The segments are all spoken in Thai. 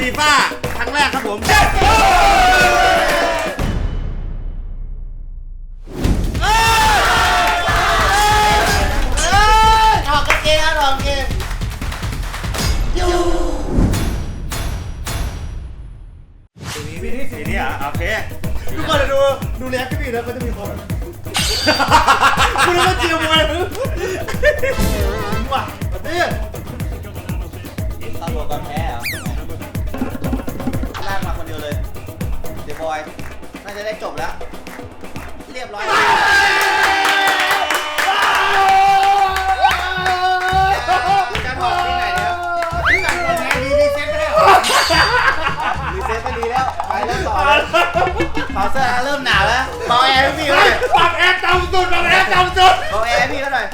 ฟีฟ่าครั้งแรกครับผมถอดกางเกงถอดกางเกงสีนี้สีนี้อะโอเคทุกคนดูดูเลี้ยงพี่บีนะก็จะมีคนคุณรู้ว่าจริงมั้ยว่ะนี่ตำรวจก่อนแพ้เหรอ ลากมาคนเดียวเลย เดี๋ยวบอย น่าจะได้จบแล้ว เรียบร้อยแล้วจะถอดที่ไหนเนี่ยที่ไหนคนแพ้ดีดีเซ็ตไม่ได้หรอรีเซ็ตไปดีแล้ว ไปแล้วต่อเลยขอเสื้อเริ่มหนาวแล้วเบาแอร์ให้พี่เขาหน่อยปรับแอร์ต่ำสุดปรับแอร์ต่ำสุดเบาแอร์ให้พี่เขาหน่อย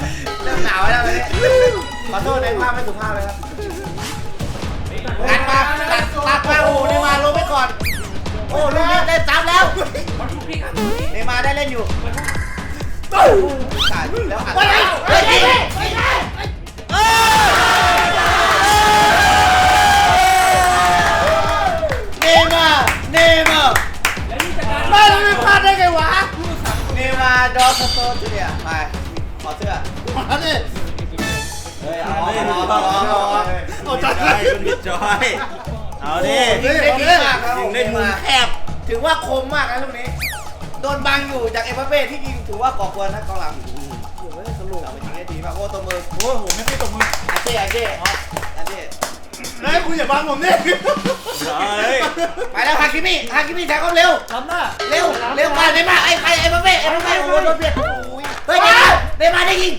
เริ่มหนาวแล้วเลยขอโทษในภาพไม่สุภาพเลยครับ ตัดมาตัดตัดมาโอ้นี่มาลงไปก่อน โอ้ลูกนี้ได้ซ้ำแล้วเนย์มาร์ได้เล่นอยู่ขาดแล้วอัดเฮ้ยเฮ้ยเฮ้ยเนมาเนมาไม่เราไม่พลาดได้ไงวะเนย์มาร์ดอสโตจูเนียร์ไปขอเสื้อมาดิเฮ้ย เอาเอาเอาเอาเอาเอาจัดเลอยคุณบิดจอยเอาดิยิงได้ดีมากครับยิงได้มุมแคบถือว่าคมมากนะลูกนี้ โดนบังอยู่จากเอ็มเป้ที่ยิงถือว่าก่อกวนนะกองหลังโอ้โหสนุกเราไปยิงได้ดีมากโอ้ตัวมือโอ้โหไม่ใช่ตบมืออาเจ้อาเจ้อาเจ้แล้วคุณอย่าบังผมนี่ยไปแล้วฮาคิมิฮาคิมิแท็กเขาเร็วทำหน้าเร็วเร็วมาเนย์มาไอ้ใครไอ้บัปเป้ไอ้บัปเป้โอ้โหโดนเบียดโอ้ยเฮ้ยเนย์มาได้ยิง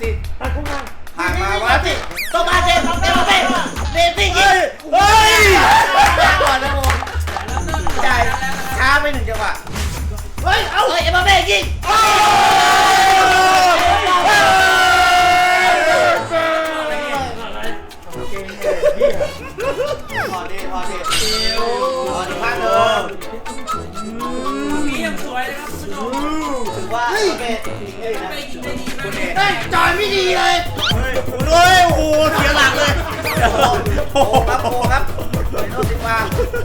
ซี่เมสซี่ตัดคุ้งข้างผ่านมาวัดสิโตมาเจมส์เอ็มบัปเป้เมสซี่ยิงเฮ้ยมาก่อนนะผมจ่ายช้าไปหนึ่งจังหวะเฮ้ย เอาเฮ้ยเอ็มบัปเป้ยิงพอดีพอดีพอดีภาคเดิมนี่ยั งสวยนะครับคุณผู้ชมถือว่าเฮ้ยเฮ้ยจอยไม่ดีเลยเฮ้ยเฮ้ยโอ้โหเสียหลักเลยโอ้โหครับโอ้ครับเนโรซิมา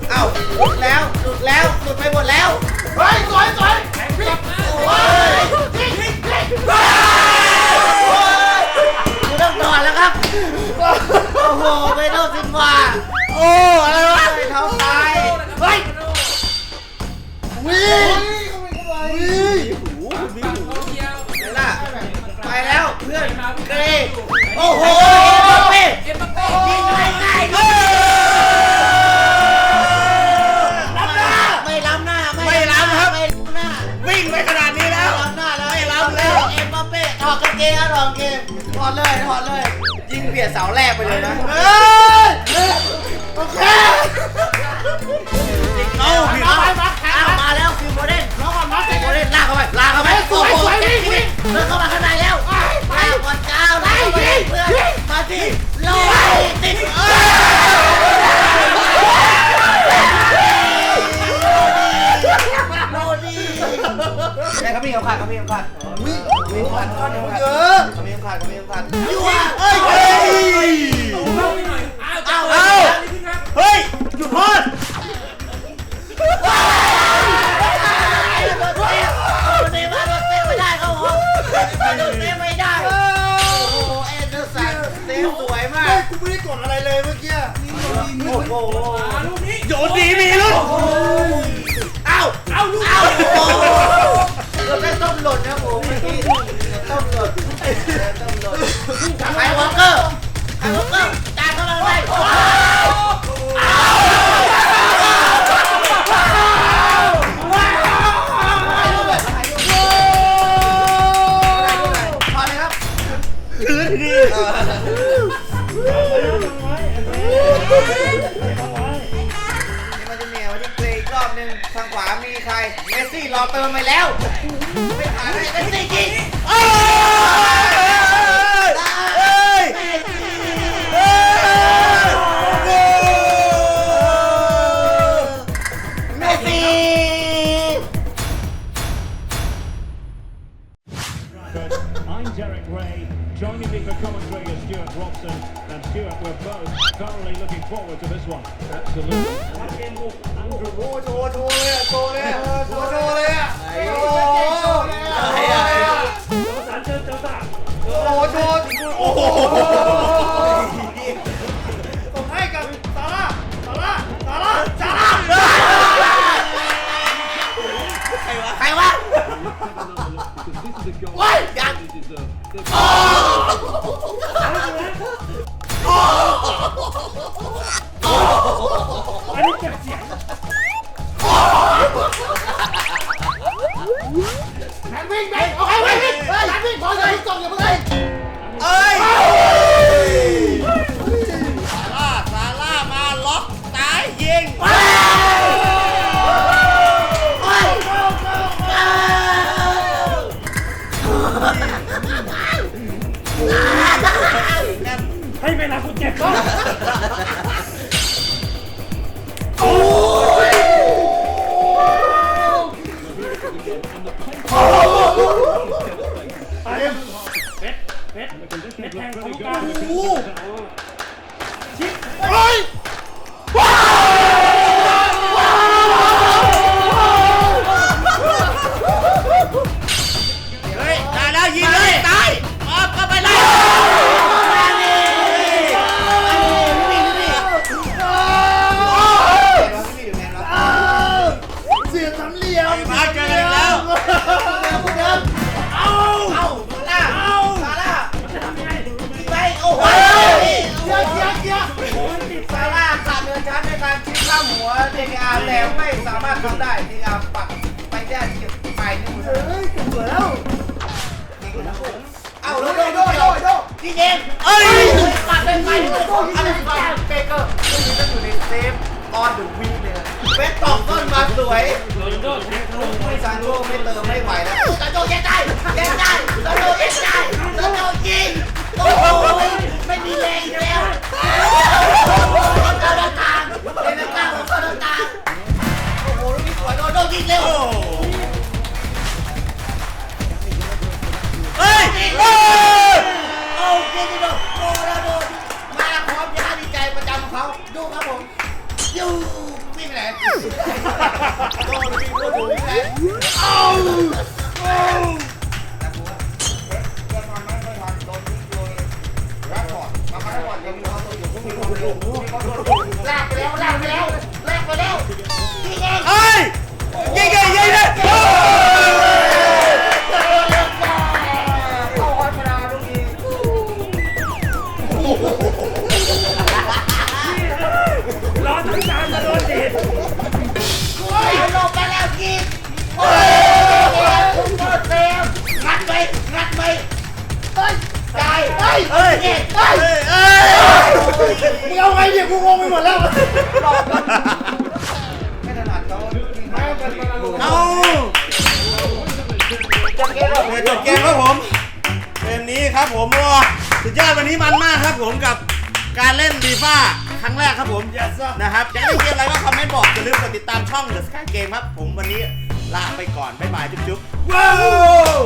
เอ้าหลุดแล้วหลุดแล้วหลุดไปหมดแล้วเฮ้ยสวยสวยพี่โอ้ย พื่อนมาเกรโอ้โหเอ็มบัปเป้เอ็มบัปเป้ยิงง่ายๆก็ไม่ล้ำหน้าไม่ล้ำครับไม่ล้ำหน้าวิ่งไปขนาดนี้แล้วล้ำหน้าแล้วไม่ล้ำแล้วเอ็มบัปเป้ถอดกางเกงถอดกางเกงถอดเลยถอดเลย ยิงเบียดเสาแรกไปเลยนะเฮ้ยโอเคเอาผิดมาไปมาอ้ามาแล้วฟิวโมเดนน้องก่อนมาฟิวโมเดนลากเข้าไปลากเข้าไปสวยสวยวิ่งวิ่งเดินเข้ามาข้างในแล้ว ก่อนเจ้าลากเข้าไปเพื่อน โอ้โหมาลูกนี้โยนดีมี อบหนึงทางขวามีใคร เมสซี่รอเติมไปแล้ว ไม่ผ่านให้เมสซี่ยิงเอ้ยเฮ้ยเฮ้ยโอ้เมสซี่ Bradford. I'm Derek Ray. Joining me for commentary Robson. And Stuart, we're both thoroughly looking forward to this one. Absolutely. โอ้โชว์โชว์เลยอะโชว์เลยอะโชว์โชว์เลยอะโอ้โหอะไรอะโอ้โหโชว์โอ้โหส่งให้กับซาร่าซาร่าซาร่าซาร่าใครวะโอ้ยยังอั เวลาคุณเจ็บก็ไปเบ็ดเบ็ดเบ็ดแทงของกลางเฮ้ กียร์เกียร์ซาร่าขาดเนื้อชั้นในการชิงข้ามหัวเทอาแต่ไม่สามารถทำได้เทอาปักไปได้ที่ปลายนิ้วมือเฮ้ยเกือบแล้วเอาโดโดโดโดโดพี่เองเอ้ยปัดเป็นไปอะไรไปเบเกอร์ซึ่งมันอยู่ในเซฟออนเดอะวีเลยเวทตอกต้นมาสวยโรนลโดแทงทะลุซานโชไม่เติมไม่ไหวแล้วซานโชแย่ได้แย่ได้ซานโชแย่ได้ซานโชยิง ไม่มีแรงอีกแล้วเข้าตรงกางเล่นตรงกางเขา เอาไงเนี่ยกูงงไปหมดแล้วไม่ถนัดเขาไม่เป็นมาลูกเอาจังเกตเดี๋ยวจบเกมครับผมเกมนี้ครับผมว้าสุดยอดวันนี้มันมากครับผมกับการเล่นดีฟ่าครั้งแรกครับผมนะครับอยากได้เกมอะไรก็คอมเมนต์บอกอย่าลืมกดติดตามช่อง The Sky Game ครับ ผมวันนี้ลาไปก่อน บ๊ายบาย จุ๊บๆว้าว